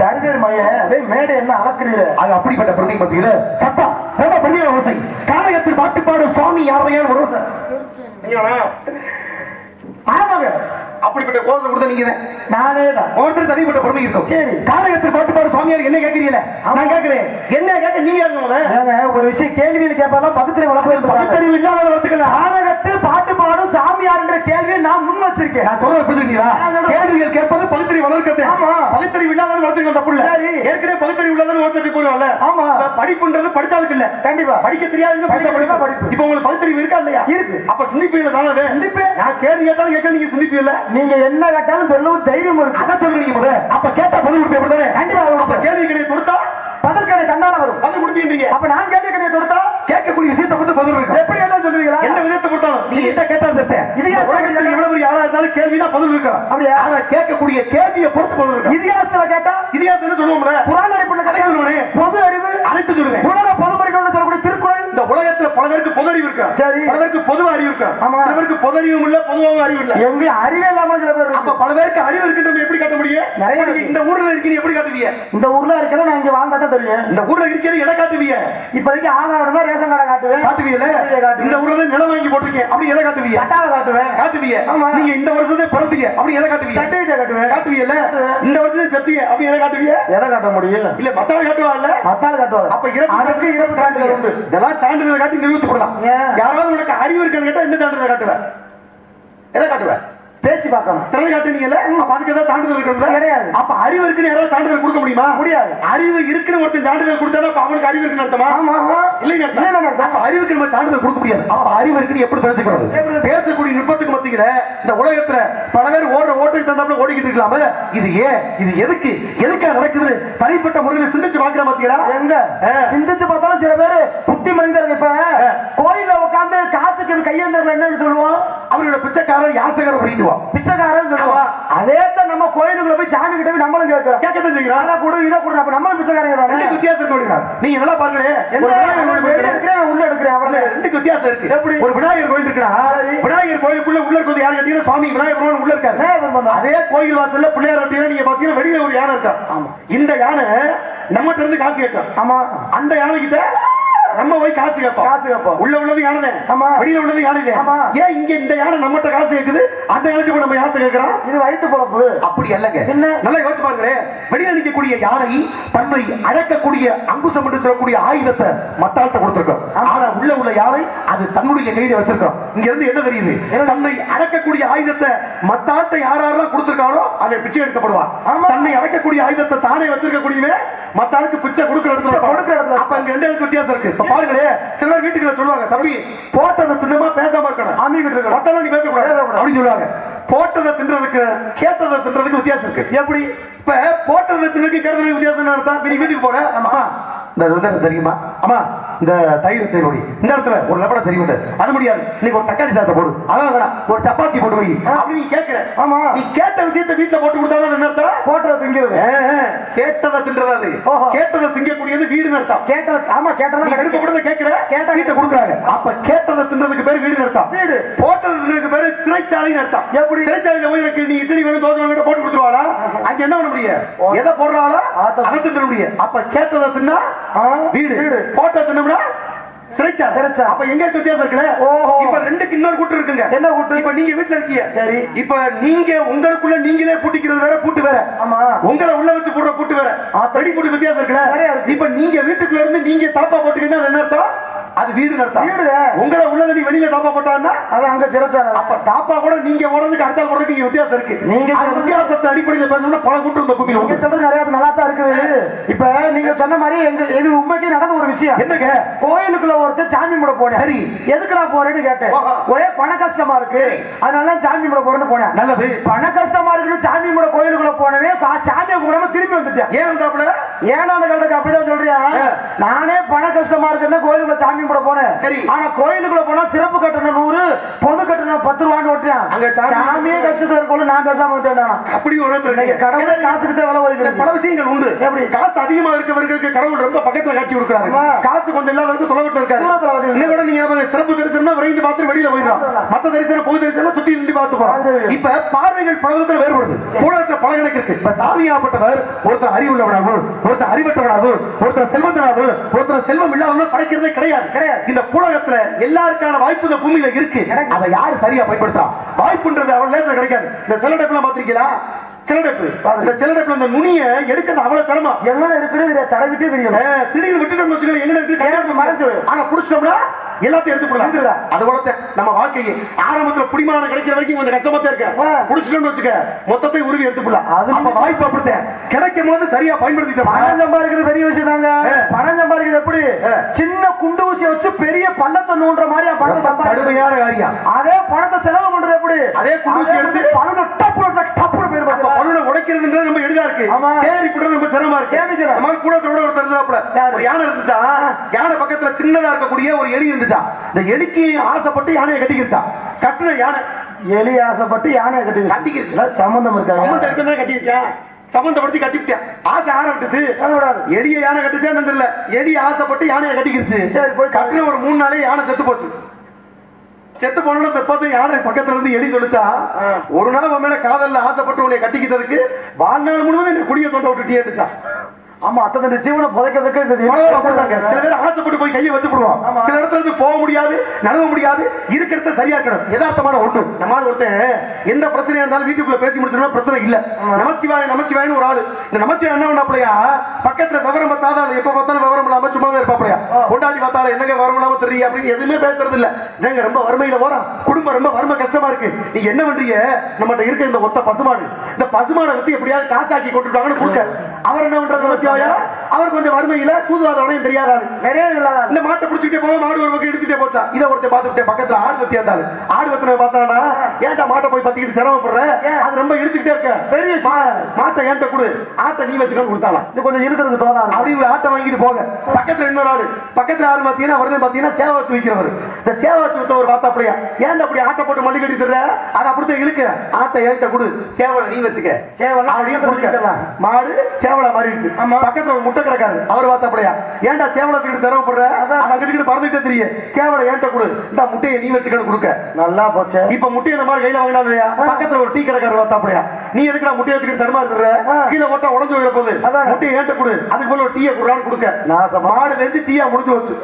சர்வேர் மைய மேடை என்ன அளக்குறீங்க. அது அப்படிப்பட்ட பொருளை மத்தியில சத்தம். ரொம்ப பெரிய ஓசை. காரகத்தில் பாட்டு பாடும் சுவாமி யாரையான ஒரு ஓசை. நீங்களா ஆமாங்க. அப்படிப்பட்ட கோஷம் கொடுத்த நீங்க. நானே தான் தனிப்பட்ட பொறுமை இருக்கும். சரி. காரகத்தில் பாட்டு பாடும் சுவாமியார் என்ன கேட்கிறீங்களே நான் கேட்கிறேன் என்ன கேட்க நீங்க ஒரு விஷயம் கேள்வியில் கேட்பாலும் பக்கத்துல வளர்ப்பு பகுத்தறிவு இல்லாத பாட்டு பாடும் சாமியார் என்ற கேள்வியை நான் முன் வச்சிருக்கேன். நான் சொல்றது புரிஞ்சுங்களா கேள்விகள் கேட்பது பகுத்தறிவு வளர்க்கத்தை. ஆமா. பகுத்தறிவு இல்லாத வளர்த்துக்க தப்பு இல்ல சரி. ஏற்கனவே பகுத்தறிவு இல்லாத ஒருத்தர் போடுவாங்கல்ல ஆமா. படிப்புன்றது படிச்சாலுக்கு இல்ல. கண்டிப்பா. படிக்க தெரியாதுங்க படிக்க படிக்க படிப்பு. இப்ப உங்களுக்கு பகுத்தறிவு இருக்கா இல்லையா? இருக்கு. அப்ப சிந்திப்பீங்க தானே சிந்திப்பேன். நான் கேள்வி கேட்டாலும் கேட்க நீங்க சிந்திப்பீங்கல்ல நீங்க என்ன கேட்டாலும் சொல்லவும் தைரியம் இருக்கு. அதான் சொல்றீங்க முத அப்ப கேட்டா பதில் கொடுப்பீங்க அப்படிதானே கண்டிப்பா அப்ப கேள்வி கிடையாது கொடுத்தா பதில் தன்னால வரும். பதில் கொடுப்பீங்க அப்ப நான் கேள்வி கிடையாது கொடுத்தா கேட்கக்கூடிய விஷயத்தை பத்தி பதில் இருக்கு எப்படி கேட்டாலும் சொல்லுவீங்களா எந்த விதத்தை கொடுத்தாலும் எந்த கேட்டா சத்தேன் இது இது ஏன் உலகத்தில் எவ்வளவு பெரிய ஆளா இருந்தாலும் கேள்வினா பதில் இருக்கா? அப்படியா? ஆனா கேட்கக்கூடிய கேள்வியை பொறுத்து பதில் இருக்கு? இதிகாசத்துல கேட்டா இதிகாசம் சொல்லுவோம்ல புராண அடிப்படையில் கதை கேட்டா சொல்லுவேனே. பொது அறிவு அனைத்து சொல்லுவேன் உலக பொதுமறைகள் இந்த உலகத்துல பல பேருக்கு பொது அறிவு இருக்கா? சரி. பல பேருக்கு பொது அறிவு இருக்கா? ஆமா. சில பேருக்கு பொது அறிவும் இல்ல பொதுவாக அறிவு இல்ல. எங்க அறிவே இல்லாம சில பேர் அப்ப. பல பேருக்கு அறிவு இருக்குன்னு எப்படி காட்ட முடியும்? நிறைய. இந்த ஊர்ல இருக்கீங்க எப்படி காட்டுவீங்க இந்த ஊர்ல இருக்கிற நான் இங்க வாழ்ந்தா தான் தெரியும். இந்த ஊர்ல இருக்கிறது எதை காட்டுவீங்க இப்போதைக்கு ஆதார் கார்டுனா ரேஷன் கார்டை காட்டுவேன். காட்டுவேன். இந்த ஊர்ல நிலம் வாங்கி போட்டிருக்கேன். அப்படி எதை காட்டுவீங்க பட்டாவை காட்டுவேன். காட்டுவீங்க ஆமா. நீங்க இந்த வருஷமே பிறந்தீங்க அப்படி எதை காட்டுவீங்க சர்டிபிகேட் காட்டுவேன். காட்டுவேன். இந்த வருஷமே செத்தீங்க அப்படி எதை காட்டுவீங்க எதை காட்ட முடியும்? இல்ல மத்தவங்க காட்டுவா இல்ல மத்தாள் காட்டுவாங்க அப்ப இறப்பு இறப்பு உண்டு. இதெல்லாம் சான்றிதழ் காட்டி நிரூபிச்சு போடலாம்? யாராவது உனக்கு அறிவு இருக்கான்னு கேட்டா எந்த சான்றிதழ் காட்டுவேன் எதை காட்டுவேன் பேசி பார்க்கணும். திறமை காட்டுனீங்கல்ல? அதுக்கு ஏதாவது சான்றிதழ் இருக்கணும் சார்? கிடையாது. அப்ப அறிவு இருக்குன்னு யாராவது சான்றிதழ் கொடுக்க முடியுமா? முடியாது. அறிவு இருக்குன்னு ஒருத்தன் சான்றிதழ் கொடுத்தானா அப்ப அவனுக்கு அறிவு இருக்குன்னு அர்த்தமா? அறிவுக்கு நம்ம சான்றிதழ் கொடுக்க முடியாது. அப்ப அறிவு இருக்குன்னு எப்படி தெரிஞ்சுக்கிறது? பேசக்கூடிய நுட்பத்துக்கு மத்தியில இந்த உலகத்துல பல பேர் ஓடுற ஓட்டுக்கு தந்தாப்புல ஓடிக்கிட்டு இருக்கலாம இது ஏன்? இது எதுக்கு? எதுக்காக நடக்குதுன்னு தனிப்பட்ட முறையில் சிந்திச்சு பாக்குற பாத்தீங்களா எங்க. சிந்திச்சு பார்த்தாலும் சில பேரு புத்தி மனிதர்கள் இப்ப கோயில்ல உட்கார்ந்து காசுக்கு கையேந்திரங்கள் என்னன்னு சொல்லுவோம்? அவரோட பிச்சைக்காரன் யாசகர் அப்படின்னுவான் பிச்சைக்காரன் சொல்லுவோம் அதே தான் நம்ம கோயிலுக்குள்ள போய் சாமி கிட்ட போய் நம்மளும் கேட்கிறோம். கேட்கத்தான் செய்கிறான் அதை கொடு இதை கொடு அப்ப நம்மளும் பிச்சைக்காரங்க தானே? வித்தியாசம் அப்படின்னா. நீங்க நல்லா பாருங்களேன் உள்ள எடுக்கிறேன் ரெண்டுக்கு வித்தியாசம் இருக்கு எப்படி? ஒரு விநாயகர் கோயில் இருக்குன்னா சரி. விநாயகர் கோயிலுக்குள்ள உள்ள இருக்கிறது யாரு கேட்டீங்கன்னா சுவாமி விநாயகர் பெருமான் உள்ள இருக்காரு. அதே கோயில் வாசல்ல பிள்ளையார் வட்டியில நீங்க பாத்தீங்கன்னா வெளியில ஒரு யானை இருக்கா ஆமா. இந்த யானை நம்மகிட்ட இருந்து காசு கேட்கும் ஆமா அந்த யானை கிட்ட நம்ம போய் காசு கேட்போம். காசு கேட்போம். உள்ள உள்ளது யானை ஆமா. வெளியில உள்ளது யானை ஆமா. ஏன் இங்க இந்த யானை நம்மகிட்ட காசு கேக்குது? அந்த யானைக்கு போய் நம்ம காசு கேட்கிறோம்? இது வயிற்று பொழப்பு. அப்படி அல்லங்க. என்ன? நல்லா யோசிச்சு பாருங்களேன் வெளியில நிக்கக்கூடிய யானை தன்னை அடக்கக்கூடிய அங்குசம் என்று சொல்லக்கூடிய ஆயுதத்தை மத்தாள்கிட்ட கொடுத்திருக்கோம். ஆனா உள்ள உள்ள யானை அது தன்னுடைய கையில வச்சிருக்கோம். இங்க இருந்து என்ன தெரியுது? தன்னை அடக்கக்கூடிய ஆயுதத்தை மத்தாள்கிட்ட யார் யாரெல்லாம் கொடுத்திருக்கானோ அவன் பிச்சை எடுக்கப்படுவான். ஆமா. தன்னை அடக்கக்கூடிய ஆயுதத்தை தானே வச்சிருக்க கூடியவன் மத்தாளுக்கு பிச்சை கொடுக்கிற இடத்துல கொடுக்கிற இடத்துல அப்ப அங்க ரெண்டு வித்தியாசம் இருக்கு. பாருங்களே சில பேர் வீட்டுக்குள்ள சொல்லுவாங்க தம்பி போட்டதை தின்னமா பேசாம இருக்கணும். ஆமிக்கிட்டு இருக்கணும். மத்தெல்லாம் நீ பேசக்கூடாது. அப்படின்னு சொல்லுவாங்க. போட்டதை தின்றதுக்கு கேட்டதை தின்றதுக்கு வித்தியாசம் இருக்கு. எப்படி? இப்ப போட்டதை தின்றதுக்கு கேட்டதுக்கு வித்தியாசம் இப்ப நீ வீட்டுக்கு போற ஆமா இந்த வெந்தயம் சரியுமா ஆமா இந்த தயிர் செய்யணும் இந்த இடத்துல ஒரு லெபனை சரி பண்ணு அது முடியாது. இன்னைக்கு ஒரு தக்காளி சாதத்தை போடு. அதான் வேணாம். ஒரு சப்பாத்தி போட்டு வை அப்படி நீ கேட்கிற. ஆமா. நீ கேட்ட விஷயத்தை வீட்டுல போட்டு கொடுத்தாலும் என்ன அர்த்தம் போட்டதை திங்கிறது கேட்டதை தின்றது அது. கேட்டதை திங்கக்கூடியது வீடு நடத்தம் கேட்டது ஆமா கிடைக்கும். விருப்பப்படுறத கேட்கிற கேட்டா வீட்டை கொடுக்குறாங்க. அப்ப கேட்டதை தின்றதுக்கு பேரு வீடு நடத்தம் வீடு. போட்டதை தின்றதுக்கு பேரு சிறைச்சாலை நடத்தம் எப்படி? சிறைச்சாலையில போய் எனக்கு நீ இட்லி வேணும் தோசை வேணும் போட்டு கொடுத்துருவாளா? அங்க என்ன பண்ண முடியும். எதை போடுறாளோ. அதை தின்ன முடியும். அப்ப கேட்டதை தின்னா வீடு. போட்டதை தின்னோம்னா சிறைச்சாலை சிறைச்சாலை. அப்ப எங்க இருக்கு வித்தியாசம் இருக்குல்ல? ஓஹோ. இப்ப ரெண்டுக்கு இன்னொரு கூட்டு இருக்குங்க. என்ன கூட்டு? இப்ப நீங்க வீட்டுல இருக்கீங்க. சரி. இப்ப நீங்க உங்களுக்குள்ள நீங்களே பூட்டிக்கிறது வேற பூட்டு வேற. ஆமா. உங்களை உள்ள வச்சு போடுற பூட்டு வேற. ஆ, தடி பூட்டு வித்தியாசம் இருக்குல்ல. இப்ப நீங்க வீட்டுக்குள்ள இருந்து நீங்க தலப்பா போட்டுக்கிட்டா என்ன அர்த்தம்? அது வீடு நடத்தம் வீடு. உங்களை உள்ளத நீ வெளியில தாப்பா போட்டான்னா? அது அங்க சிறச்சாரு அப்ப தாப்பா கூட நீங்க போறதுக்கு அடுத்த போறதுக்கு இங்க வித்தியாசம் இருக்கு. நீங்க வித்தியாசத்தை அடிப்படையில் பேசணும்னா பல கூட்டம் இந்த பூமியில உண்டு. சொல்றது நிறைய நல்லா தான் இருக்குது. இப்ப நீங்க சொன்ன மாதிரி எங்க இது உண்மைக்கு நடந்த ஒரு விஷயம். என்னங்க? கோயிலுக்குள்ள ஒருத்தர் சாமி கும்பிட போனேன். சரி. எதுக்கு நான் போறேன்னு கேட்டேன். ஒரே பண கஷ்டமா இருக்கு. அதனால தான் சாமி கும்பிட போறேன்னு போனேன். நல்லது. பண கஷ்டமா இருக்குன்னு சாமி கும்பிட கோயிலுக்குள்ள போனவே சாமியை கும்பிடாம திரும்பி வந்துட்டேன். ஏன் ஏனான்னு கேட்டதுக்கு அப்படிதான் சொல்றியா. நானே பண கஷ்டமா இருக்குன்னு கோயிலுக்குள்ள சாமி கும்பிட போனேன் சரி. ஆனா கோயிலுக்குள்ள போனா சிறப்பு கட்டணம் நூறு பொது கட்டணம் பத்து ரூபான்னு ஓட்டுறேன் அங்க சாமி- சாமியே கஷ்டத்துல இருக்கோம் நான் பேசாம வந்துட்டேன் நானா. அப்படி இன்னைக்கு கடவுளே காசுக்கு தான் விலை ஒதுக்குறது. பல விஷயங்கள் உண்டு எப்படி? காசு அதிகமா இருக்கவர்களுக்கு கடவுள் ரொம்ப பக்கத்துல காட்சி கொடுக்குறாரு. காசு கொஞ்சம் இல்லாதவருக்கு தொலைவிட்டு இருக்காரு. இன்னும் கூட நீங்க சிறப்பு தரிசனம்னா விரைந்து பார்த்து வெளியில போயிடலாம். மத்த தரிசனம் பொது தரிசனம் சுத்தி நின்று பார்த்து போறோம் இப்ப பார்வைகள் பலவிதத்துல வேறுபடுது உலகத்துல பல கணக்கு இருக்கு இப்ப சாமியாப்பட்டவர் ஒருத்தர் அறிவுள்ளவனாகவும் ஒருத்தர் அறிவற்றவனாகவும் ஒருத்தர் செல்வந்தனாகவும் ஒருத்தர் செல்வம் இல்லாதவங்க படைக்கிறதே கிடையாது கிடையாது. இந்த உலகத்துல எல்லாருக்கான வாய்ப்பு இந்த பூமியில இருக்கு. அதை யாரு சரியா பயன்படுத்தா வாய்ப்புன்றது அவன் நேரத்துல கிடைக்காது. இந்த செல்லடைப்புலாம் பாத்திருக்கீங்களா செல்லடைப்பு பாத்து. இந்த செல்லடைப்புல இந்த நுனிய எடுக்கிறது அவ்வளவு சிரமம். எங்கன இருக்குன்னு தெரியாது. தடவிட்டே தெரியும். ஏ, திடீர்னு விட்டுட்டோம்னு வச்சுக்கோங்க எங்க இருக்கு? மறைஞ்சு. ஆனா புடிச்சிட்டோம்னா எல்லாத்தையும் எடுத்து போடலாம். அது போலத்த நம்ம வாழ்க்கையை ஆரம்பத்துல புடிமானம் கிடைக்கிற வரைக்கும் கொஞ்சம் கஷ்டமா தான் இருக்க. புடிச்சிட்டோம்னு வச்சுக்க மொத்தத்தை உருவி எடுத்து போடலாம். அது அப்ப வாய்ப்பு அப்படித்தான். கிடைக்கும் போது சரியா பயன்படுத்திட்டோம். பணம் சம்பாதிக்கிறது பெரிய விஷயம் தாங்க. பணம் எப்படி ஆ. சின்ன குண்டு ஊசியை வச்சு பெரிய பள்ளத்தை நோண்டுற மாதிரி பணத்தை கடுமையான காரியம். அதே பணத்தை செலவு பண்றது எப்படி? அதே குண்டு ஊசி எடுத்து பணம் டப்பு டப்பு பேர் பலூனை உடைக்கிறதுன்றது ரொம்ப எளிதா இருக்கு. ஆமா. சேரி போடுறது ரொம்ப சிரமமா இருக்கு. சேமிக்கிறோம். நம்ம கூடத்தோட ஒருத்தர் இருந்தாப்புல. யாரு? ஒரு யானை இருந்துச்சா? யானை பக்கத்துல சின்னதா இருக்கக்கூடிய ஒரு எலி இருந்துச்சா? இந்த எலிக்கு ஆசைப்பட்டு யானையை கட்டிக்கிருச்சா? சட்டுன யானை. எலி ஆசைப்பட்டு யானை கட்டி கட்டிக்கிருச்சு. சம்பந்தம் இருக்காங்க சம்மந்தம் இருக்கதான் கட்டியிருக்கேன் சம்மந்தப்படுத்தி கட்டிவிட்டேன் ஆசை யானை விட்டுச்சு விடாது. எலிய யானை கட்டுச்சா தெரியல. எலி ஆசைப்பட்டு யானையை கட்டிக்கிருச்சு. சரி, போய் கட்டின ஒரு மூணு நாளே யானை செத்து போச்சு. செத்து போனோட தெப்பத்து யானை பக்கத்துல இருந்து எலி சொல்லிச்சா. ஒரு நாள் உன் மேல காதல்ல ஆசைப்பட்டு உன்னை கட்டிக்கிட்டதுக்கு வாழ்நாள் முழுவதும் இந்த குடிய தொண்டை விட்டுட்டே ஆமா அத்தனை இந்த ஜீவனை புதைக்கிறதுக்கு அப்படிதாங்க. சில பேர் ஆசைப்பட்டு போய் கையை வச்சு போடுவான் ஆமா. சில இடத்துல இருந்து போக முடியாது நழுவ முடியாது இருக்கிறத சரியா இருக்கணும். யதார்த்தமான ஒண்ணு நம்மால ஒருத்தன் எந்த பிரச்சனையா இருந்தாலும் வீட்டுக்குள்ள பேசி முடிச்சோம்னா பிரச்சனை இல்ல. நமச்சிவாய நமச்சிவாயன்னு ஒரு ஆளு. இந்த நமச்சிவாய என்ன பண்ணாப்லையா பக்கத்துல விவரம் பார்த்தாதான். எப்ப பார்த்தாலும் விவரம் இல்லாம சும்மா தான் இருப்பாப்லையா ஆ. கொண்டாடி பார்த்தாலும் என்னங்க விவரம் இல்லாம தெரியும் அப்படின்னு எதுவுமே பேசுறது இல்ல. நாங்க ரொம்ப வறுமையில போறோம் குடும்பம் ரொம்ப வறுமை கஷ்டமா இருக்கு. நீங்க என்ன பண்றீங்க? நம்மகிட்ட இருக்க இந்த ஒத்த பசுமாடு. இந்த பசுமாடை வச்சு எப்படியாவது காசாக்கி கொண்டுட்டாங்கன்னு கொடுக்க அவர் என்ன பண்றது நமச்சிவாயா அவர் கொஞ்சம் வறுமையில சூதுவாதவனையும் தெரியாத ஆளு நிறைய இல்லாத? இந்த மாட்டை பிடிச்சிட்டே போக மாடு ஒரு பக்கம் எடுத்துட்டே போச்சா? இதை ஒருத்தன் பார்த்துட்டு பக்கத்துல ஆடு வத்தி இருந்தாரு ஆடு வத்தின பார்த்தானா ஏன்டா மாட்டை போய் பத்திக்கிட்டு சிரமப்படுற? அது ரொம்ப இழுத்துக்கிட்டே இருக்க. பெரிய மாட்டை ஏன்ட்ட கொடு? ஆட்டை நீ வச்சுக்கணும் கொடுத்தாலாம் இது கொஞ்சம் இருக்கிறதுக்கு தோதா இருக்கு. அப்படி ஒரு ஆட்டை வாங்கிட்டு போக. பக்கத்துல இன்னொரு ஆளு. பக்கத்துல ஆறு பாத்தீங்கன்னா வருது பாத்தீங்கன்னா சேவை வச்சு விற்கிறவர் இந்த சேவை வச்சு வித்தவர் பார்த்தா அப்படியா ஏன்டா அப்படி ஆட்டை போட்டு மல்லி கட்டி தர்ற? அதை அப்படித்தான் இழுக்க. ஆட்டை ஏன்ட்ட கொடு. சேவலை நீ வச்சுக்க. சேவலாம் அப்படியே. மாடு சேவலா மாறிடுச்சு. ஆமா. பக்கத்துல ஒரு முட்டை கிடக்காது. அவர் பார்த்தா அப்படியா? ஏன்டா சேவலத்துக்கிட்டு சிரமப்படுற அதான். அதை அங்கிட்டு பறந்துட்டே தெரியும் சேவலை ஏன்ட்ட கொடு? இந்த முட்டையை நீ வச்சுக்கணும் கொடுக்க. நல்லா போச்சு. இப்ப முட்டையை இந்த மாதிரி கையில வாங்கினா இல்லையா பக்கத்துல ஒரு டீ கடைக்காரர் பார்த்தா அப்படியா? நீ எதுக்குடா முட்டையை வச்சுக்கிட்டு தடுமா இருக்கிற. கீழே போட்டா உடஞ்சு போயிட போகுது. அதான். முட்டையை ஏன்ட்ட கொடு? அதுக்கு போல ஒரு டீயை குடுறான்னு கொடுக்க. நாசமா. மாடு வெஞ்சு டீயா முடிஞ்சு வச்சு.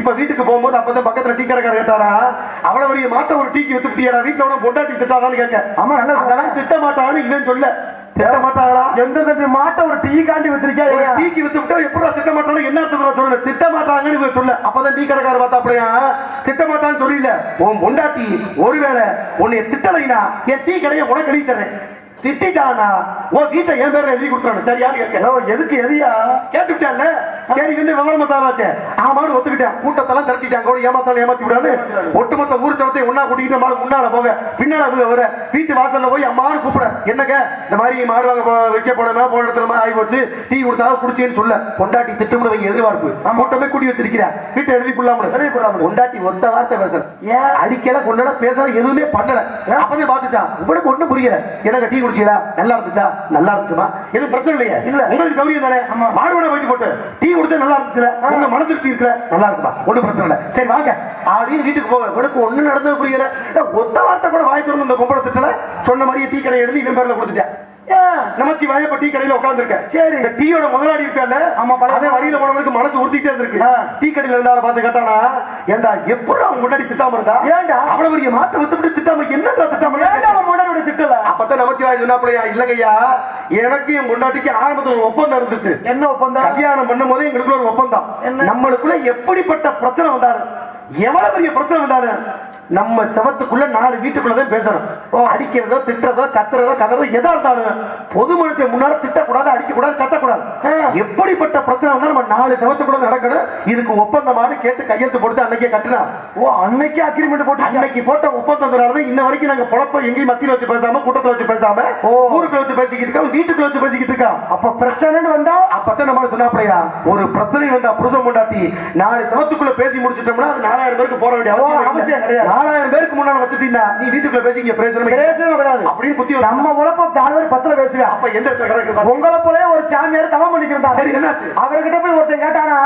இப்ப வீட்டுக்கு போகும்போது அப்பதான் பக்கத்துல டீ கடைக்காரர் கேட்டாரா? அவ்வளவு பெரிய மாட்டை ஒரு டீக்கு வித்துட்டியாடா வீட்டுல உன பொண்டாட்டி திட்டாதான்னு கேட்க ஆமா நல்லா திட்ட மாட்டான்னு இவன் சொல்ல. திட்ட மாட்டாங்களா எந்த தம்பி மாட்டை ஒரு டீ காண்டி வச்சிருக்கியா? டீக்கு வித்து விட்டா எப்படா திட்ட மாட்டானு? என்ன அர்த்தத்துல சொல்லல திட்ட மாட்டாங்கன்னு சொல்ல. அப்பதான் டீ கடைக்காரர் பார்த்தா அப்படியா? திட்ட மாட்டான்னு சொல்லல உன் பொண்டாட்டி ஒருவேளை உன்னை திட்டலைனா என் டீ கடையை உனக்கு எழுதி தரேன் திட்டானா ஓ வீட்டை என் பேர்ல எழுதி கொடுத்துறானு சரியான்னு கேட்க? எதுக்கு எதியா? கேட்டுவிட்டான்ல? சரி வந்து விவரமா தாராச்சே ஆமான்னு ஒத்துக்கிட்டேன். கூட்டத்தெல்லாம் திரட்டிட்டாங்க கூட ஏமாத்தாலும் ஏமாத்தி விடான்னு ஒட்டுமொத்த ஊர் சவத்தை ஒண்ணா கூட்டிக்கிட்டு மாடு முன்னால போக. பின்னால அவங்க வர வீட்டு வாசல்ல போய் அம்மான்னு கூப்பிட. என்னங்க? இந்த மாதிரி மாடு வாங்க வைக்க போனோமா? போன இடத்துல ஆகி போச்சு டீ கொடுத்தா குடிச்சேன்னு சொல்ல. பொண்டாட்டி திட்டம்னு வைங்க எதிர்பார்ப்பு. கூட்டமே கூட்டி வச்சிருக்கிறேன் வீட்டை எழுதி கொள்ளாமல் எழுதி கொள்ளாமல். பொண்டாட்டி ஒத்த வார்த்தை பேசல ஏன்? அடிக்கல கொண்டல பேசல எதுவுமே பண்ணல. அப்பவே பாத்துச்சான் உங்களுக்கு ஒண்ணும் புரியல. எனக்கு டீ குடிச்சீங்களா நல்லா இருந்துச்சா? நல்லா இருந்துச்சுமா? எதுவும் பிரச்சனை இல்லையா? இல்ல. உங்களுக்கு சௌரியம் தானே? ஆமா. மாடுவோட போயிட்டு போட்டு டீ குடிச்சா நல்லா இருந்துச்சுல? உங்க மன திருப்தி இருக்குல்ல? நல்லா இருக்குமா? ஒண்ணும் பிரச்சனை இல்ல. சரி வாங்க. அப்படின்னு வீட்டுக்கு போக உனக்கு ஒண்ணு நடந்தது புரியல. ஒத்த வார்த்தை கூட வாய் திறந்து இந்த பொம்பளை திட்டல? சொன்ன மாதிரியே டீ கடை எழுதி இவன் பேர்ல கொடுத்துட்டேன்? நமச்சி வாயப்ப டீ கடையில உட்கார்ந்திருக்கேன். சரி. இந்த டீயோட முதலாளி இருக்கால ஆமா, பழைய அதே வழியில போனவங்களுக்கு மனசு உறுத்திட்டே இருக்கு. டீ கடையில இருந்தால பார்த்து கேட்டானா ஏண்டா எப்படி அவன் முன்னாடி திட்டாம இருந்தா? ஏன்டா? அவ்வளவு பெரிய மாட்டை வித்துட்டு திட்டாம என்னடா திட்டாம? ஏன்டா அவன் முன்னாடி திட்டல? அப்பதான் நமச்சிவாய் சொன்னாப்பலையா இல்லங்கய்யா எனக்கு என் முன்னாடிக்கு ஆரம்பத்துல ஒரு ஒப்பந்தம் இருந்துச்சு. என்ன ஒப்பந்தம்? கல்யாணம் பண்ணும் போது எங்களுக்குள்ள ஒரு ஒப்பந்தம்? நம்மளுக்குள்ள எப்படிப்பட்ட பிரச்சனை வந்தாலும் எவ்வளவு பெரிய பிரச்சனை வந்தாலும் நம்ம செவத்துக்குள்ள நாலு வீட்டுக்குள்ளதான் பேசணும். ஓ அடிக்கிறதோ திட்டுறதோ கத்துறதோ கதறதோ எதா இருந்தாலும் பொது மனுஷன் முன்னாடி திட்டக்கூடாது அடிக்கக்கூடாது கத்தக்கூடாது. எப்படிப்பட்ட பிரச்சனை வந்தாலும் நம்ம நாலு செவத்துக்குள்ள நடக்கணும். இதுக்கு ஒப்பந்தமானு கேட்டு கையெழுத்து போட்டு அன்னைக்கே கட்டினா ஓ அன்னைக்கு அக்ரிமெண்ட் போட்டு அன்னைக்கு போட்ட ஒப்பந்தத்தினாலதான் இன்ன வரைக்கும் நாங்க பொழப்ப எங்கேயும் மத்தியில வச்சு பேசாம கூட்டத்துல வச்சு பேசாம ஓ. ஊருக்குள்ள வச்சு பேசிக்கிட்டு இருக்கோம் வீட்டுக்குள்ள வச்சு பேசிக்கிட்டு இருக்கோம். அப்ப பிரச்சனைன்னு வந்தா அப்பதான் நம்ம சொன்னாப்படையா ஒரு பிரச்சனை வந்தா புருஷன் முண்டாட்டி நாலு சவத்துக்குள்ள பேசி முடிச்சிட்டோம்னா அது நாலாயிரம் பேருக்கு போற வேண்டிய அவசியம். கிடையாது. நாலாயிரம் பேருக்கு முன்னால வச்சுட்டீங்கன்னா நீ வீட்டுக்குள்ள பேசிக்க இல்லை. பேசவே அப்படின்னு வச்சு- நம்ம உழப்ப நாலு பேர் பத்துல பேசுவேன் அப்ப எந்த. உங்களை போல ஒரு சாமியார் தவம் பண்ணிக்கிறதா சரி, என்னாச்சு? அவர்கிட்ட போய் ஒருத்தன் கேட்டானா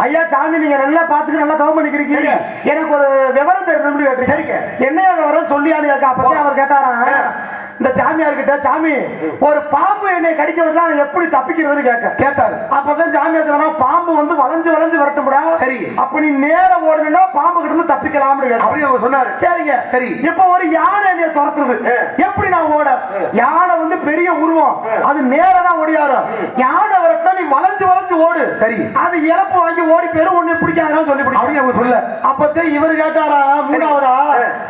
ஐயா சாமி நீங்க நல்லா பாத்துட்டு நல்லா தவம் பண்ணிக்கிறீங்க. எனக்கு ஒரு விவரம் தெரியணும்னு கேட்டு சரிங்க. என்ன விவரம் சொல்லியான்னு கேட்க அப்பதான் அவர் கேட்டாரா இந்த சாமியார் கிட்ட சாமி ஒரு பாம்பு என்னை கடிக்க வச்சா எப்படி தப்பிக்கிறதுன்னு கேட்க கேட்டாரு அப்பதான் சாமியார் சொன்னா பாம்பு வந்து வளைஞ்சு வளைஞ்சு வரட்டும்டா சரி. அப்ப நீ நேர ஓடுனா பாம்பு கிட்ட இருந்து தப்பிக்கலாம்னு கேட்க அப்படின்னு அவர் சொன்னாரு. சரிங்க. சரி. இப்ப ஒரு யானை என்னைய துரத்துறது. எப்படி நான் ஓட? யானை வந்து பெரிய உருவம். அது நேரா தான் ஓடியாரும் யானை வரட்டா நீ வளைஞ்சு வளைஞ்சு ஓடு. சரி. அது இறப்பு வாங்கி ஓடி பெரும் ஒண்ணு பிடிக்காதுன்னு சொல்லி பிடிக்கும் அவங்க சொல்ல அப்பதான் இவர் கேட்டாரா? மூணாவதா.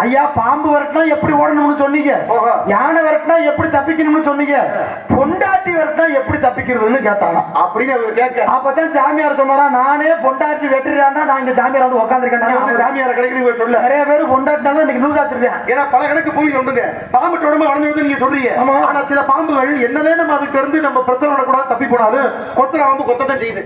ஐயா பாம்பு வரட்டினா எப்படி ஓடணும்னு சொன்னீங்க. யானை வரட்டினா எப்படி தப்பிக்கணும்னு சொன்னீங்க? பொண்டாட்டி வரட்டினா எப்படி தப்பிக்கிறதுன்னு கேட்டானா. அப்படின்னு கேட்க. அப்பதான் சாமியார் சொன்னாரா நானே பொண்டாட்டி வெட்டுறான்னா நான் இங்க சாமியார் வந்து நீ உட்காந்துருக்கேன் சாமியார கிடைக்கிறீங்க சொல்ல. நிறைய பேர் பொண்டாட்டினால இன்னைக்கு நியூஸ் ஆத்திருக்கேன் ஏன்னா பல கணக்கு போய் உண்டுங்க பாம்பு தொடர்பு வளர்ந்து நீங்க சொல்றீங்க. ஆனா சில பாம்புகள் என்னதே நம்ம அதுக்கு இருந்து நம்ம பிரச்சனை வரக்கூடாது தப்பி போனாலும் கொத்துற பாம்பு கொத்ததான் செய்யுது.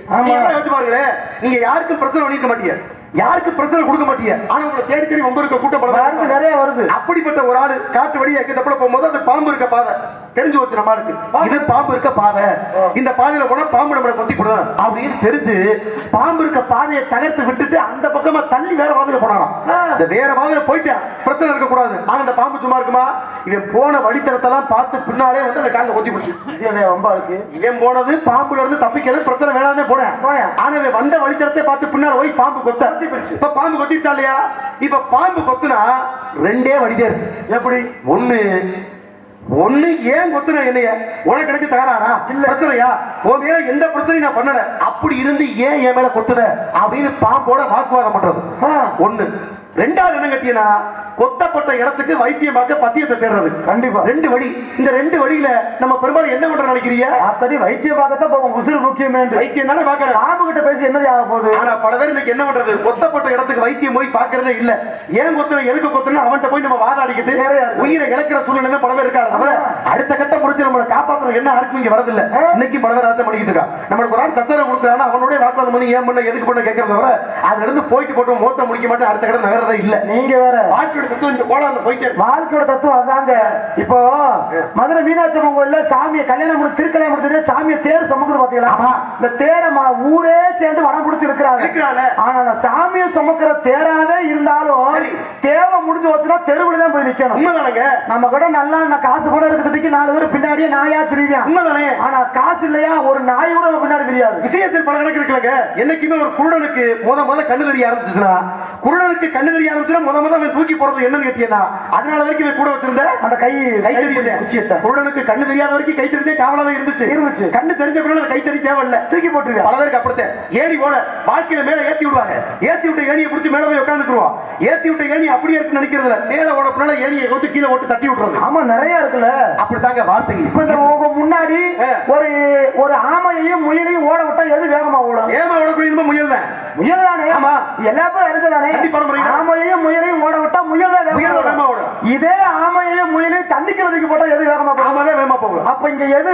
யோசிச்சு பாருங்களேன். நீங்க யாருக்கும் பிரச்சனை பண்ணிருக்க மாட்டீங்க. யாருக்கும் பிரச்சனை கொடுக்க மாட்டீங்க ஆனா உங்களை தேடி தேடி வம்பு இருக்க கூட்டம் வருது நிறைய வருது. அப்படிப்பட்ட ஒரு ஆளு காட்டு வழியா எங்க தப்புல போகும்போது அது பாம்பு இருக்க பாதை. தெரிஞ்சு வச்சு நம்ம இருக்கு இது பாம்பு இருக்க பாதை. இந்த பாதையில போனா பாம்பு நம்மளை கொத்தி போடும் அப்படின்னு தெரிஞ்சு பாம்பு இருக்க பாதையை தகர்த்து விட்டுட்டு அந்த பக்கமா தள்ளி வேற பாதையில போனாராம். ஆ. இந்த வேற பாதையில போயிட்டான். பிரச்சனை இருக்க கூடாது. ஆனா இந்த பாம்பு சும்மா இருக்குமா? இவன் போன வழித்தடத்தெல்லாம் பார்த்து பின்னாலே வந்து அந்த காலில் கொத்தி போச்சு ரொம்ப இருக்கு. இவன் போனது பாம்புல இருந்து தப்பிக்கிறது பிரச்சனை வேணாமே போனேன். போனேன். ஆனா இவன் வந்த வழித்தடத்தை பார்த்து பின்னால போய் பாம்பு கொத்த கொத்தி போயிடுச்சு. இப்ப பாம்பு கொத்திச்சா இல்லையா? இப்ப பாம்பு கொத்துனா ரெண்டே வழிதே இருக்கு. எப்படி? ஒண்ணு. ஒண்ணு ஏன் கொத்துன என்னைய? உனக்கு எனக்கு தகராறா? இல்ல. பிரச்சனையா? உன் மேல எந்த பிரச்சனையும் நான் பண்ணல. அப்படி இருந்து ஏன் என் மேல கொத்துன அப்படின்னு பாம்போட வாக்குவாதம் பண்றது. ஒண்ணு. ரெண்டாவது என்ன கட்டியனா? கொத்தப்பட்ட இடத்துக்கு வைத்தியம் பார்க்க பத்தியத்தை தேடுறது. கண்டிப்பா. ரெண்டு வழி. இந்த ரெண்டு வழியில நம்ம பெரும்பாலும் என்ன பண்ற நினைக்கிறீங்க அத்தடி வைத்திய பார்க்கத்தான் போவோம் உசுறு முக்கியமே வைத்தியம் தானே பாக்கணும் பாம்பு கிட்ட பேசி என்னது ஆக போகுது? ஆனா பல பேர் இன்னைக்கு என்ன பண்றது? கொத்தப்பட்ட இடத்துக்கு வைத்தியம் போய் பாக்குறதே இல்ல. ஏன் கொத்தன எதுக்கு கொத்தன? அவன்கிட்ட போய் நம்ம வாதாடிக்கிட்டு. உயிரை இழக்கிற சூழ்நிலை பல பேர் இருக்காங்க. தவிர. அடுத்த கட்ட முடிச்சு நம்மளை காப்பாத்துற என்ன யாருக்கும் இங்க வரதில்ல. இன்னைக்கு பல பேர் அர்த்தம் பண்ணிக்கிட்டு இருக்கா நம்மளுக்கு ஒரு ஆள் சத்தரை கொடுக்குறானா அவனோட வாக்குவாதம் பண்ணி ஏன் பண்ண எதுக்கு பண்ண கேட்கறத தவிர அதுல இருந்து போயிட்டு போட்டு மோத்த முடிக்க மாட்டேன் அடுத்த கட்ட நகரதே இல்ல. நீங்க வேற. வாழ்க்கையோட தத்துவம் இந்த கோளாறுல போயிட்டே இருக்கு. வாழ்க்கையோட தத்துவம் அதாங்க. இப்போ மதுரை மீனாட்சி அம்மன் கோயில்ல சாமியை கல்யாணம் பண்ணி திருக்கல்யாணம் முடிச்சுட்டு சாமியை தேர் சுமக்குது பாத்தீங்களா. இந்த தேரை ஊரே சேர்ந்து வடம் பிடிச்சு இருக்கிறாங்க. ஆனா அந்த சாமியை சுமக்கிற தேராவே இருந்தாலும். தேவை முடிஞ்சு வச்சுன்னா தெருவுல தான் போய் நிக்கணும். உண்மைதானங்க? நம்ம கூட நல்லா நான் காசு கூட இருக்கிறதுக்கு நாலு பேர் பின்னாடியே நாயா திரிவியான் உண்மைதானே? ஆனா காசு இல்லையா? ஒரு நாய் கூட பின்னாடி தெரியாது. விஷயத்தில் பல கணக்கு இருக்குல்லங்க. என்னைக்குமே ஒரு குருடனுக்கு முத முத கண்ணு தெரிய ஆரம்பிச்சுச்சுன்னா குருடனுக்கு கண்ணு தெரிய ஆரம்பிச்சுன்னா முத முத அவன் தூக்கி போறது போறது என்னன்னு கேட்டீங்கன்னா அதனால வரைக்கும் கூட வச்சிருந்த அந்த கை கை தெரியுது குச்சியத்தை கண்ணு தெரியாத வரைக்கும் கை தெரிஞ்சே காவலாவே இருந்துச்சு. இருந்துச்சு. கண்ணு தெரிஞ்ச பிறகு கை தெரிய தேவையில்ல. தூக்கி போட்டுருவேன். பல பேருக்கு அப்படித்தான். ஏணி போல வாழ்க்கையில மேல ஏத்தி விடுவாங்க. ஏத்தி விட்ட ஏணியை பிடிச்சி மேல போய் உட்காந்துக்குருவோம் ஏத்தி விட்ட ஏணி அப்படியே இருக்குன்னு நினைக்கிறது இல்ல மேல ஓட பின்னால ஏணியை கொத்து கீழே ஓட்டு தட்டி விட்டுறது. ஆமா நிறைய இருக்குல்ல. அப்படித்தாங்க வார்த்தை இப்ப இந்த முன்னாடி. ஒரு ஒரு ஆமையையும் முயலையும் ஓட விட்டா எது வேகமா ஓடும்? ஏமா ஓடக்கூடிய முயல் தான் முயல் தானே? ஆமா. எல்லா பேரும் அறிஞ்சதானே. ஆமையையும் முயலையும் ஓட முயல் தான் வேகமா ஓடும். இதே ஆமையையும் முயலையும் தண்ணிக்கு ஒதுக்கி போட்டா எது வேகமா போகும்? ஆமா தான் வேகமா போகும். அப்ப இங்க எது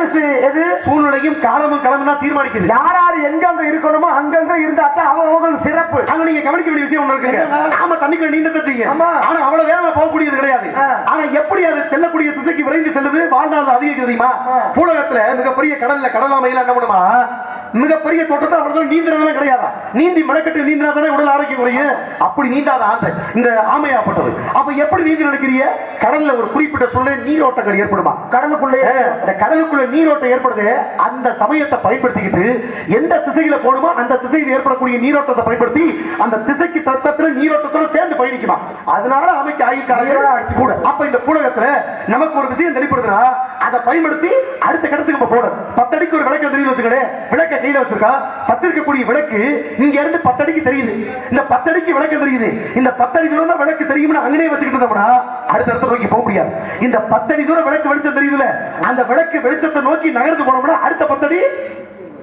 எது? சூழ்நிலையும் காலமும் கிளம்புனா தீர்மானிக்குது. யார் யார் எங்கெங்க இருக்கணுமோ அங்கங்க இருந்தா தான் அவங்க சிறப்பு. அங்க நீங்க கவனிக்க வேண்டிய விஷயம் ஒண்ணு இருக்குங்க? ஆமா தண்ணிக்குள்ள நீந்த தச்சுங்க. ஆனா அவ்வளவு வேகமா போகக்கூடியது கிடையாது. ஆனா எப்படி அது செல்லக்கூடிய திசைக்கு விரைந்து செல்லுது? வாழ்நாள் அதிகம் தெரியுமா. பூலகத்துல மிகப்பெரிய கடல்ல கடலாமையில என்ன பண்ணுமா? மிகப்பெரிய தோட்டத்தை அவ்வளவு நீந்துறதெல்லாம் கிடையாதா? நீந்தி மடக்கட்டு நீந்தினா தானே உடல் ஆரோக்கியம் குறையும்? அப்படி நீந்தாத ஆந்தை இந்த ஆமையாப்பட்டது அப்ப எப்படி நீந்தி நினைக்கிறீங்க கடல்ல ஒரு குறிப்பிட்ட சூழ்நிலை நீரோட்டங்கள் ஏற்படுமா? கடலுக்குள்ளே இந்த கடலுக்குள்ள நீரோட்டம் ஏற்படுது. அந்த சமயத்தை பயன்படுத்திக்கிட்டு எந்த திசையில போகணுமோ அந்த திசையில் ஏற்படக்கூடிய நீரோட்டத்தை பயன்படுத்தி அந்த திசைக்கு தக்கத்துல நீரோட்டத்தோட சேர்ந்து பயணிக்குமா? அதனால அமைக்க ஆகிக்கால நீரோட அடிச்சு கூட. அப்ப இந்த பூலகத்துல நமக்கு ஒரு விஷயம் தெளிப்படுதுன்னா அதை பயன்படுத்தி அடுத்த கடத்துக்கு நம்ம போகணும். பத்தடிக்கு ஒரு விளக்கு தெரியும் வச்சுக்கோங்களேன். விளக்க கையில வச்சிருக்கா? பத்திருக்கக்கூடிய விளக்கு இங்க இருந்து பத்தடிக்கு தெரியுது. இந்த பத்தடிக்கு விளக்கு தெரியுது? இந்த பத்தடி தூரம் தான் விளக்கு தெரியும்னு அங்கனே வச்சுக்கிட்டு இருந்தோம்னா அடுத்த இடத்த நோக்கி போக முடியாது. இந்த பத்தடி தூரம் விளக்கு வெளிச்சம் தெரியுதுல அந்த விளக்கு வெளிச்சத்தை நோக்கி நகர்ந்து போனோம்னா அடுத்த பத்தடி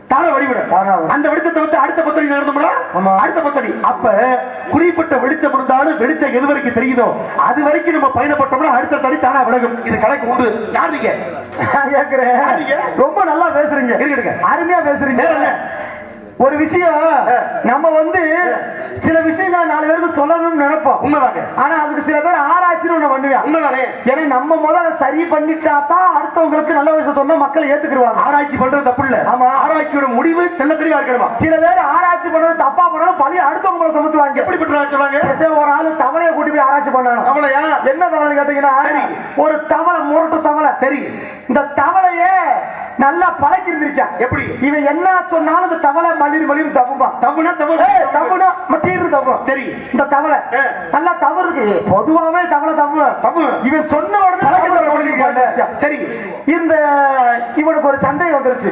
தானே வழிவிடும். அந்த வெளிச்சத்தை வந்து அடுத்த பத்தடி நகர்ந்தோம்னா ஆமா. அடுத்த பத்தடி அப்ப குறிப்பிட்ட வெளிச்சம் இருந்தாலும் வெளிச்சம் எது வரைக்கும் தெரியுதோ அது வரைக்கும் நம்ம பயணப்பட்டோம்னா அடுத்த தடி தானா விலகும் இது கணக்கு உண்டு யார் நீங்க கேக்குறேன்? ரொம்ப நல்லா பேசுறீங்க. அருமையா பேசுறீங்க? ஒரு விஷயம் நம்ம வந்து சில விஷயங்களை நாலு பேருக்கு சொல்லணும்னு நினைப்போம். உண்மைதாங்க. ஆனா அதுக்கு சில பேர் ஆராய்ச்சின்னு ஒண்ணு பண்ணுவேன். உண்மைதானே? ஏன்னா நம்ம முதல்ல சரி பண்ணிட்டா தான் அடுத்தவங்களுக்கு நல்ல விஷயம் சொன்னா மக்கள் ஏத்துக்கிடுவாங்க ஆராய்ச்சி பண்றது தப்பு இல்ல. ஆமா. ஆராய்ச்சியோட முடிவு தெள்ள தெளிவா இருக்கணுமா? சில பேர் ஆராய்ச்சி பண்றது தப்பா பண்ணாலும் பழி அடுத்தவங்களை சுமத்துவாங்க. எப்படிப்பட்ட ஆராய்ச்சி சொன்னாங்க? ஒரு ஆளு தவளைய கூட்டி போய் ஆராய்ச்சி பண்ணானோ? அவளையா என்ன தவளை கேட்டீங்கன்னா. ஒரு தவளை முரட்டு தவளை. சரி. இந்த தவளையே நல்லா பழக்கி இருந்திருக்கான் எப்படி? இவன் என்ன சொன்னாலும் இந்த தவளை மலிர் மலிர் தப்புமா தப்புனா தப்பு தப்புனா மட்டீர் தப்பும் சரி இந்த தவளை. நல்லா தவறு இருக்கு பொதுவாவே தவளை தப்பு தப்பு. இவன் சொன்ன உடனே. சரி இந்த இவனுக்கு ஒரு சந்தேகம் வந்துருச்சு.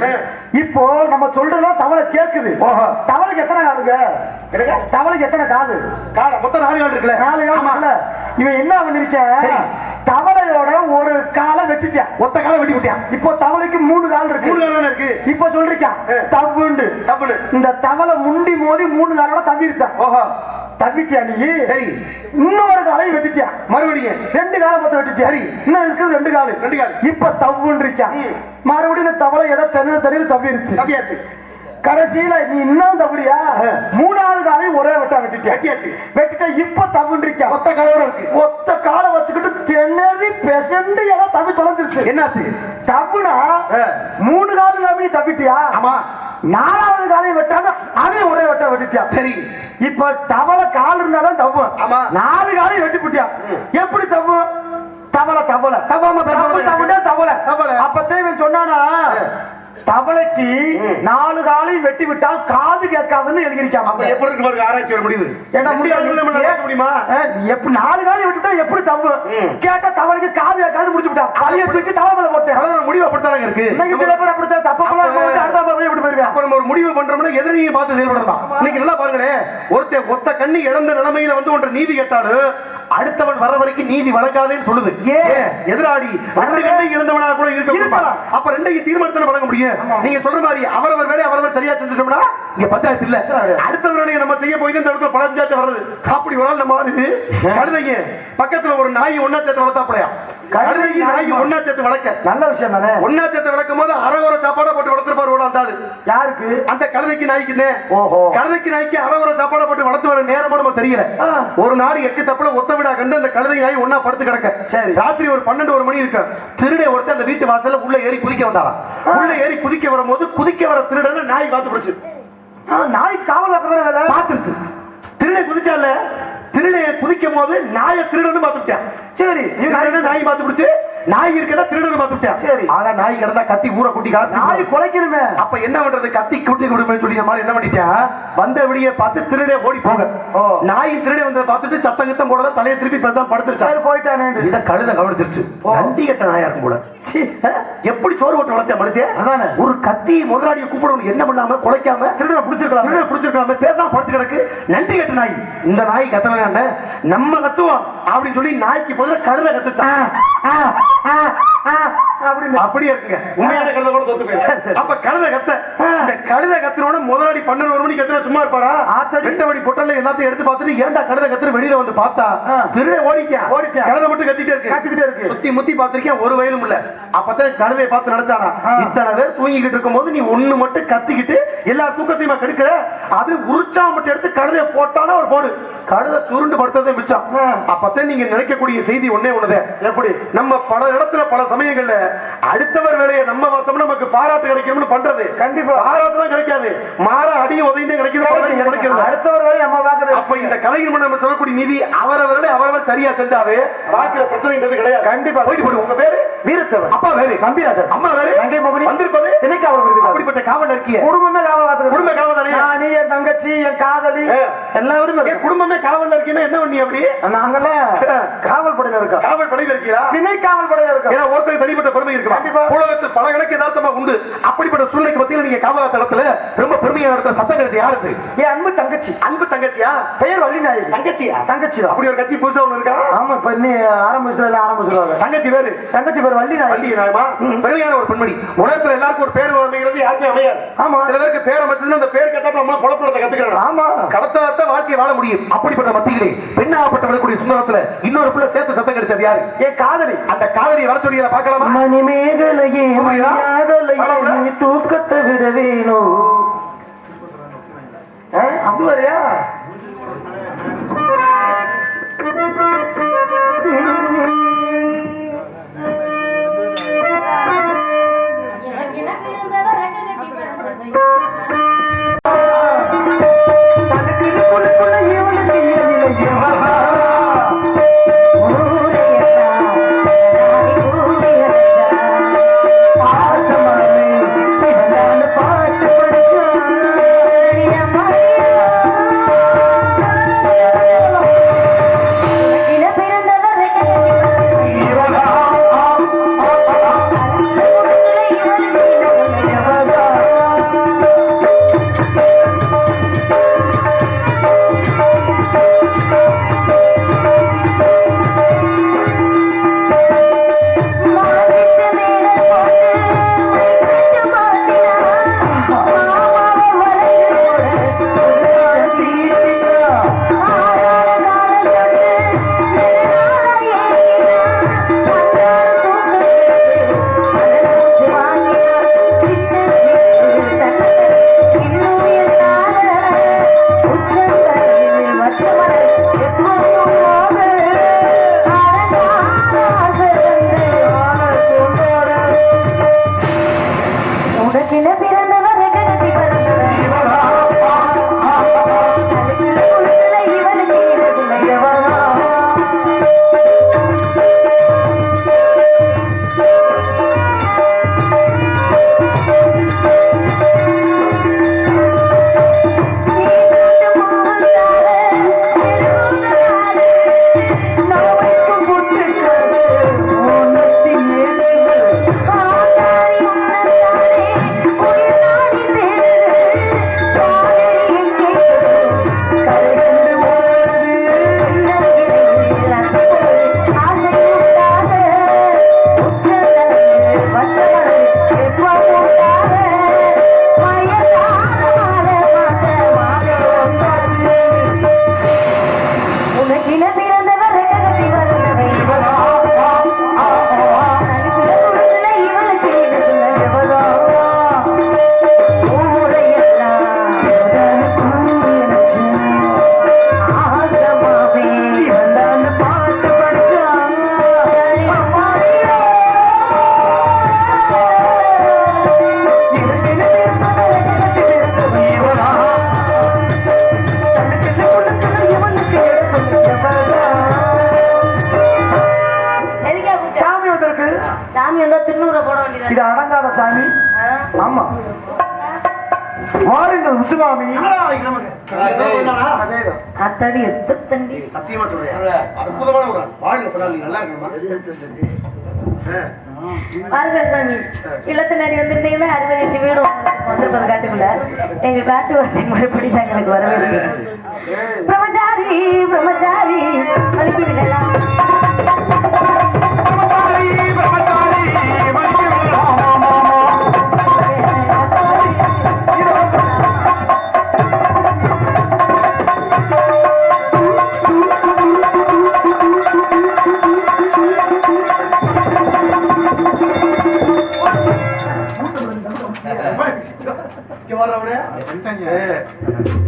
இப்போ நம்ம சொல்றதெல்லாம் தவளை கேக்குது ஓஹோ. தவளைக்கு எத்தனை காலுங்க? தவளைக்கு எத்தனை காலு கால மொத்தம் நாலு கால் இருக்குல்ல நாலு கால்? இவன் என்ன பண்ணிருக்கேன் சரி. தவளையோட ஒரு காலை வெட்டிட்டான் ஒத்த கால வெட்டி விட்டியான் இப்போ தவளைக்கு மூணு கால் இருக்கு. மூணு கால் இருக்கு? இப்போ ஆ. தவுண்டு தப்புன்னு இந்த தவளை முண்டி மோதி மூணு காலோட தவிர்ச்சான் ஓஹோ. தவிட்டியா நீ? சரி. இன்னொரு காலையும் வெட்டிட்டியா? மறுபடியும் ரெண்டு காலம் மொத்தம் வெட்டிட்டியா? சரி. இன்னும் இருக்குது ரெண்டு காலு. ரெண்டு கால். இப்ப தவுன்னு. மறுபடியும் இந்த தவளை ஏதோ தெரியல தெரியல தவிருச்சு. தப்பியாச்சு கடைசியில நீ இன்னும் தவறியா. மூணாவது காலையும் ஒரே வெட்டா வெட்டிட்டியா? வெட்டியாச்சு. வெட்டிட்ட இப்ப தவுன்னு இருக்கான் ஒத்த காலோட இருக்கு. ஒத்த காலை வச்சுக்கிட்டு திணறி பெசண்டு ஏதோ தவி தொலைஞ்சிருச்சு. என்னாச்சு? தப்புனா. மூணு காலம் நீ தப்பிட்டியா? ஆமா. நாலாவது காலையும் வெட்டாம அதையும் ஒரே வெட்ட வெட்டிட்டியா? சரி. இப்ப தவளை கால் இருந்தாலும் தப்பு ஆமா. நாலு காலையும் வெட்டி போட்டியா. எப்படி தப்பு தவளை தவளை. தப்புனா தவளை. தவளை. அப்பத்தே இவன் சொன்னானா தவளைக்கு. நாலு காலையும் வெட்டி விட்டால் காது கேட்காதுன்னு எழுதியிருக்கான் அப்ப எப்படி இருக்கு பாருங்க ஆராய்ச்சியோட முடிவு ஏன்னா முடியாது. முடியுமா? எப்படி நாலு காலையும் வெட்டி விட்டா எப்படி தப்பு? ம். கேட்டா தவளைக்கு காது கேட்காது முடிச்சு விட்டான் பழைய தூக்கி தவளை போட்டேன். முடிவு அப்படித்தானங்க இருக்கு. இன்னைக்கு சில பேர் அப்படித்தான். தப்பெல்லாம் அப்ப- போட்டு அடுத்த போய் எப்படி போயிருவேன்? அப்ப நம்ம ஒரு முடிவு பண்றோம்னா எதிரியை பார்த்து செயல்படலாம். இன்னைக்கு நல்லா பாருங்களேன். ஒருத்தன் ஒத்த கண்ணி இழந்த நிலைமையில வந்து ஒன்று நீதி கேட்டாலும் அடுத்தவன் வர வரைக்கும் நீதி வழங்காதேன்னு சொல்லுது. ஏன்? எதிராளி கண்ணை இழந்தவனா கூட இருக்க இருக்கலாம். அப்ப ரெண்டையும் தீர்மானத்தை வழங்க முடியும். நீங்க சொல்ற மாதிரி அவரவர் வேலையை அவரவர் சரியா செஞ்சுட்டோம்னா இங்க பஞ்சாயத்து இல்ல. அடுத்த வேலையை நம்ம செய்ய போய் இந்த இடத்துல பஞ்சாயத்து வருது அப்படி ஒரு நம்ம கழுதைங்க. பக்கத்துல ஒரு நாய் ஒன்னா சேர்த்து வளர்த்தாப்படையா கழுதைக்கு நாய் ஒன்னா சேர்த்து வளர்க்க. நல்ல விஷயம் தானே? ஒன்னா சேர்த்து வளர்க்கும் போது அறகுற சாப்பாடா போட்டு வளர்த்துருப்பாரு அந்த ஆளு யாருக்கு? அந்த கழுதைக்கு நாய்க்குன்னு ஓஹோ. கழுதைக்கு நாய்க்கு அறகுற சாப்பாடை போட்டு வளர்த்து வர நேரமா நம்ம தெரியல. ஒரு நாள் எக்கு தப்புல ஒத்த விடா கண்டு அந்த கழுதை நாய் ஒன்னா படுத்து கிடக்க. சரி. ராத்திரி ஒரு பன்னெண்டு ஒரு மணி இருக்கு. திருடே ஒருத்தன் அந்த வீட்டு வாசல்ல உள்ள ஏறி குதிக்க வந்தாராம் உள்ள ஏறி குதிக்க வரும்போது குதிக்க வர திருடனை நாய் பார்த்து பிடிச்சு. நாய் காவல் வேலை? பார்த்துருச்சு. திருடே குதிச்சால திருடே குதிக்கும் போது நாயை திருடன்னு பார்த்துட்டான் சரி நாய் பார்த்து பிடிச்சு நாய் இருக்கதா திருடன் பார்த்து விட்டேன் சரி. ஆக நாய் கிடந்தா கத்தி ஊற குட்டி நாய் குலைக்கணுமே. அப்ப என்ன பண்றது? கத்தி குட்டி கொடுமே சொல்லி நம்ம என்ன பண்ணிட்டேன் வந்த விடிய பார்த்து திருடே ஓடி போக. நாய் திருடே வந்ததை பார்த்துட்டு சத்தம் கித்தம் போடல தலையை திருப்பி பேசாம படுத்துருச்சா? போயிட்டானே. இத கழுத கவனிச்சிருச்சு. நன்றி கட்ட நாயா இருக்கும் கூட எப்படி சோறு ஓட்டு வளர்த்த மனுஷன் அதானே. ஒரு கத்தி முதலாளியை கூப்பிடணும். என்ன பண்ணாம? குலைக்காம? திருடனை பிடிச்சிருக்கலாம். திருடனை பிடிச்சிருக்காம பேசாம படுத்து கிடக்கு நன்றி கட்ட நாய். இந்த நாய் கத்தன நம்ம கத்துவோம். அப்படின்னு சொல்லி நாய்க்கு பதில கருத கத்துச்சான். அப்படின்னு அப்படியே இருக்குங்க. உண்மையான கழுத கூட தோத்து. போயிடுச்சு அப்ப கழுத கத்த இந்த கழுத கத்துனோட முதலாளி பன்னெண்டு ஒரு மணிக்கு கத்துனா சும்மா இருப்பாரா? ஆத்தடி. வெட்டவடி பொட்டல்ல எல்லாத்தையும் எடுத்து பார்த்துட்டு ஏன்டா கழுத கத்துற வெளியில வந்து பார்த்தா. திருட ஓடிட்டான் ஓடிட்டான். கழுத மட்டும் கத்திட்டே இருக்கு. கத்திக்கிட்டே இருக்கு. சுத்தி முத்தி பார்த்திருக்கேன் ஒரு வயலும் இல்ல. அப்பதான் கழுதையை பார்த்து நினைச்சானா. இத்தனை பேர் தூங்கிக்கிட்டு இருக்கும்போது நீ ஒண்ணு மட்டும் கத்திக்கிட்டு எல்லா தூக்கத்தையும் கெடுக்கிற? அது உரிச்சா மட்டும் எடுத்து கழுதையை போட்டானா ஒரு போடு. கழுதை சுருண்டு படுத்ததே மிச்சம். அப்பதான் நீங்க நினைக்கக்கூடிய செய்தி ஒண்ணே ஒண்ணுதே எப்படி? நம்ம பல இடத்துல பல சமயங்கள்ல அடுத்தவர் வேலையை நம்ம பார்த்தோம்னா நமக்கு பாராட்டு கிடைக்கணும்னு பண்றது. கண்டிப்பா. பாராட்டு தான் கிடைக்காது. மாற அடியும் உதவியும் கிடைக்கணும். கிடைக்கிறது அடுத்தவர் வரை நம்ம பாக்குறது அப்ப இந்த கலைஞர் நம்ம சொல்லக்கூடிய நீதி அவரவர்களே அவரவர் சரியா செஞ்சாவே வாழ்க்கையில பிரச்சனைன்றது கிடையாது. கண்டிப்பா. போயிட்டு போடு உங்க பேரு? வீரத்தவர். அப்பா வேறு நம்பிராஜன் அம்மா வேறு நங்கை மோகினி. வந்திருப்பது? திணைக்காவல் விருதுகள் அப்படிப்பட்ட காவல் இருக்கிய குடும்பமே காவல் காத்துக்கிறது குடும்ப காவல் தானே? நீ என் தங்கச்சி என் காதலி. எல்லாருமே குடும்பமே காவல்ல இருக்கீங்கன்னா என்ன பண்ணி அப்படி? நாங்கெல்லாம் காவல் படையில இருக்கோம். காவல் படையில இருக்கீங்களா? திணை காவல் படையில இருக்கோம். ஏன்னா ஒருத்தருக்கு தனிப்பட்ட பெருமை இருக்கு கண்டிப்பா. உலகத்தில் பல கணக்கு யதார்த்தமா உண்டு. அப்படிப்பட்ட சூழ்நிலைக்கு மத்தியில் நீங்க காவல் தளத்துல ரொம்ப பெருமையா நடத்துற சத்தம் கிடைச்சு யாருக்கு என் அன்பு தங்கச்சி. அன்பு தங்கச்சியா? பெயர் வள்ளி நாயகி. தங்கச்சியா? தங்கச்சி தான் அப்படி ஒரு கட்சி புதுசா ஒண்ணு இருக்கா? ஆமா இப்ப இன்னி ஆரம்பிச்சுல ஆரம்பிச்சிருவாங்க. தங்கச்சி வேறு தங்கச்சி பேர் வள்ளி நாயகி. வள்ளி நாயமா பெருமையான ஒரு பெண்மணி. உலகத்துல எல்லாருக்கும் ஒரு பேர் அமைகிறது யாருக்கும் அமையாது. ஆமா. சில பேருக்கு பேர் அமைச்சதுன்னா அந்த பேர் கேட்டா நம்ம பொழப்படத்தை கத்துக்கிறோம் ஆமா. கடத்தாத்த வாழ்க்கையை வாழ முடியும். அப்படிப்பட்ட மத்தியிலே பெண்ணாகப்பட்டவர்களுடைய சுந்தரத்துல இன்னொரு பிள்ளை சேர்த்து சத்தம் கிடைச்சது யாரு? என் காதலி. அந்த காதலியை வர சொல்லி பார்க்கலாமா? மணிமேகலையே உண்மையா? மணியாகலையே. நீ தூக்கத்தை விட வேணும் அது வரையா இது அடங்காத சாமி. ஆமா. வாருங்கள் அதேதான். அத்தடி எத்த தண்டி. சத்தியமா சொல்றேன் அற்புதமான ஒரு நீ நல்லா இருக்கணுமா? பாருங்க சாமி. இல்லத்து நடி வந்திருந்தீங்கன்னா அறுபது லட்சம் வீடு உங்களுக்கு வந்திருப்பது காட்டுக்குள்ள. எங்க காட்டு வாசி முறைப்படி தான் எங்களுக்கு வரவேற்பு பிரம்மச்சாரி பிரம்மச்சாரி அனுப்பிவிடலாம்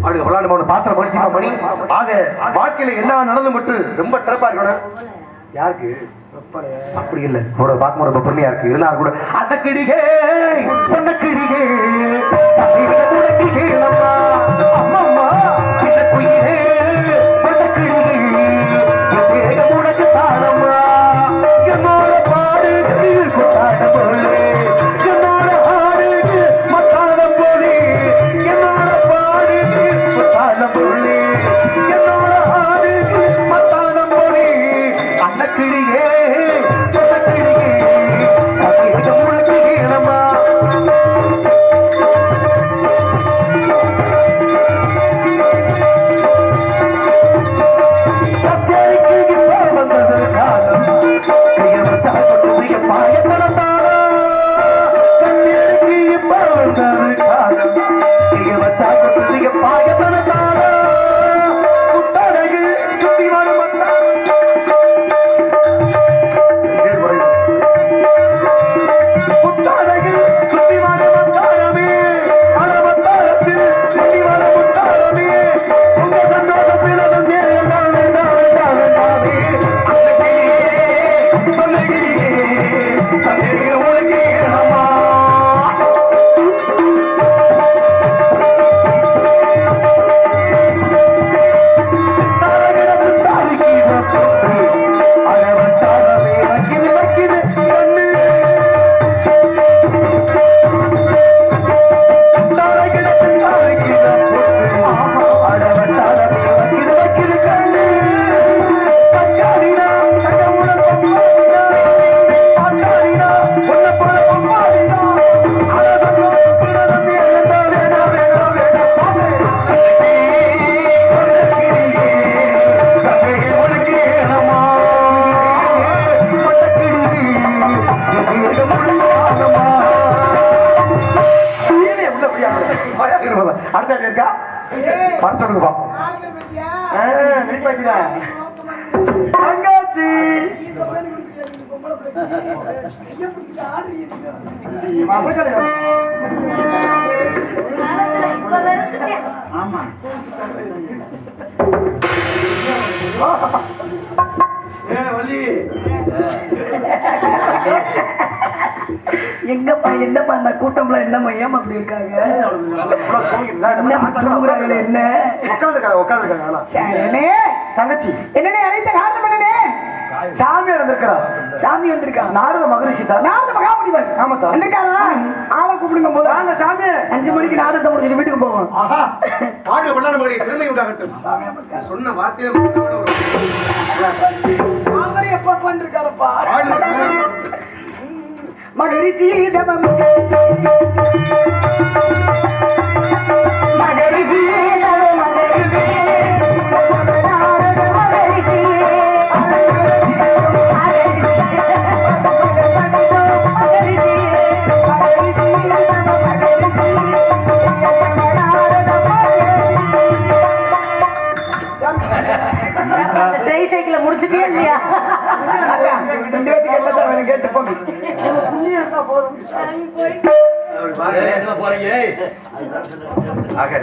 அப்படி விளையாடு போன பாத்திரம் படிச்சுக்க பண்ணி ஆக வாழ்க்கையில எல்லா நடந்தும் விட்டு ரொம்ப சிறப்பா இருக்கணும். யாருக்கு? அப்படி இல்ல. உங்களோட பார்க்கும்போது ரொம்ப பொறுமையா இருக்கு. இருந்தா கூட அந்த கிடிகே சொந்த கிடிகே அம்மா அம்மா நம்மா சின்ன குயிலே ஏ, வள்ளி. எங்கப்பா என்னப்பா அந்த கூட்டம்ல என்னம்மா ஏமா அப்படி இருக்காங்க என்ன அதெல்லாம். சரணே. தங்கச்சி. என்னனே அழைத்த காரணம் என்னனே சாமியார் வந்திருக்கிறார். சாமி வந்திருக்காங்க நாரத மகரிஷி தான். நாரத மகாமுனிவர் ஆமாத்தா. வந்திருக்காரா? ஆளை கூப்பிடுங்க போல வாங்க சாமி. அஞ்சு மணிக்கு நாடகத்தை முடிச்சிட்டு வீட்டுக்கு போவோம். ஆஹா. வாழ்க பல்லான மகளே பெருமை உண்டாகட்டும். சொன்ன வார்த்தையில அவரே எப்ப பண்ணிருக்காரப்பா? மகரிஷி தவம். கேட்டதா வேணும் கேட்டு போங்க புண்ணியம் இருந்தா போதும் ஆக.